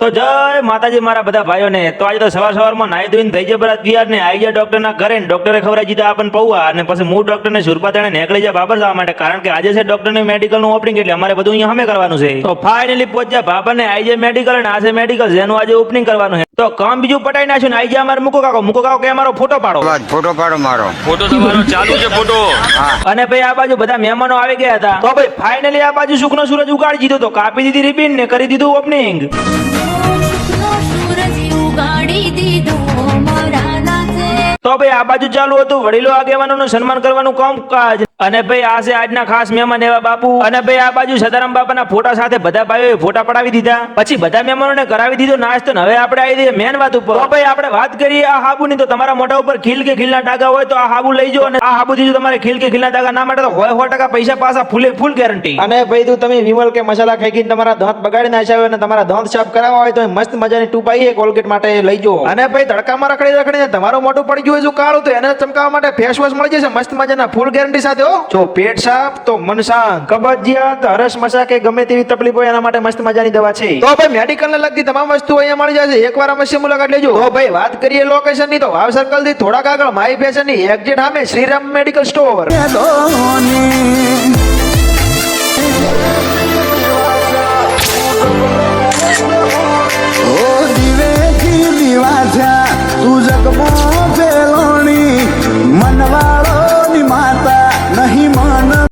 તો જય માતાજી મારા બધા ભાઈઓને. તો આજે તો સવાર સવારમાં નાઈ ધોઈને થઈ જાય બરાત ગયા ને આવી જાય ડોક્ટર ના ઘરે ડોક્ટરે ખવડાવી દીધા આપણને પૌવા અને પછી હું ડોક્ટર ને સુરપા તેને નીકળી જાય બાબર જવા માટે. કારણ કે આજે છે ડોક્ટર ને મેડિકલનું ઓપનિંગ એટલે અમારે બધું અહીંયા અમે કરવાનું છે. તો ફાઇનલી પહોંચ્યા બાબર ને આવી જાય મેડિકલ અને આ છે મેડિકલ જેનું આજે ઓપનિંગ કરવાનું છે. તો કામ બીજું પટાઈ નાખ્યું ને આવી જાય અમારે મૂકો કાકો મૂકો કાકો કે અમારો ફોટો પાડો. ફોટો પાડો મારો. ફોટો તમારો ચાલુ છે ફોટો અને ભાઈ આ બાજુ બધા મહેમાનો આવી ગયા હતા. તો ભાઈ ફાઇનલી આ બાજુ સુખનો સૂરજ ઉગાડી દીધો તો કાપી દીધી રિબિન ને કરી દીધું ઓપનિંગ ભાઈ આ બાજુ ચાલુ હતું. વડીલો આગેવાનોનું સન્માન કરવાનું કામકાજ અને ભાઈ આ છે આજના ખાસ મહેમાન એવા બાપુ. અને ભાઈ આ બાજુ સદારામ બાપાના ફોટા સાથે બધા ભાઈઓએ ફોટા પડાવી દીધા. પછી બધા મહેમાનોને કરાવી દીધો નાસ્તો હવે આપણે આવી દઈએ મેન વાત ઉપર. ભાઈ આપણે વાત કરીએ આ હાબુની. તો તમારા મોઢા ઉપર ખીલ કે ખીલના ડાઘા હોય તો આ હાબુ લઈ જાઓ અને આ હાબુથી જો તમારે ખીલ કે ખીલના ડાઘા ના માટે તો હોય સો ટકા પૈસા પાછા ફૂલે ફૂલ ગેરંટી અને ભાઈ તું તમે વિમલ કે મસાલા ખાઈ ખાઈને તમારા દાંત બગાડી નાખ્યા હોય અને તમારા દાંત સાફ કરાવવા હોય તો મસ્ત મજાની ટૂપ એ કોલગેટ માટે લઈ જાઓ. અને ભાઈ તડકામાં રખડી રખડીને તમારું મોઢું પડી ગયું હોય જો કાળું, તો એને ચમકાવવા માટે ફેસ વોશ મળી જશે. મસ્ત મજાના ફૂલ ગેરંટી સાથે જો પેટ સાફ તો મન શાંત. કબજિયાત હરસ મસા કે ગમે તેવી તકલીફ હોય એના માટે મસ્ત મજાની દવા છે. તો ભાઈ મેડિકલ ને લગતી તમામ વસ્તુ અહીંયા મળી જશે. એકવાર અવશ્ય મુલાકાત લેજો. તો ભાઈ વાત કરીએ લોકેશનની તો વાવ સર્કલથી થોડાક આગળ માઈ ફેશનની એક્ઝેટ સામે Shriram medical store Oh, dive, dive, dive, dive, dive, dive,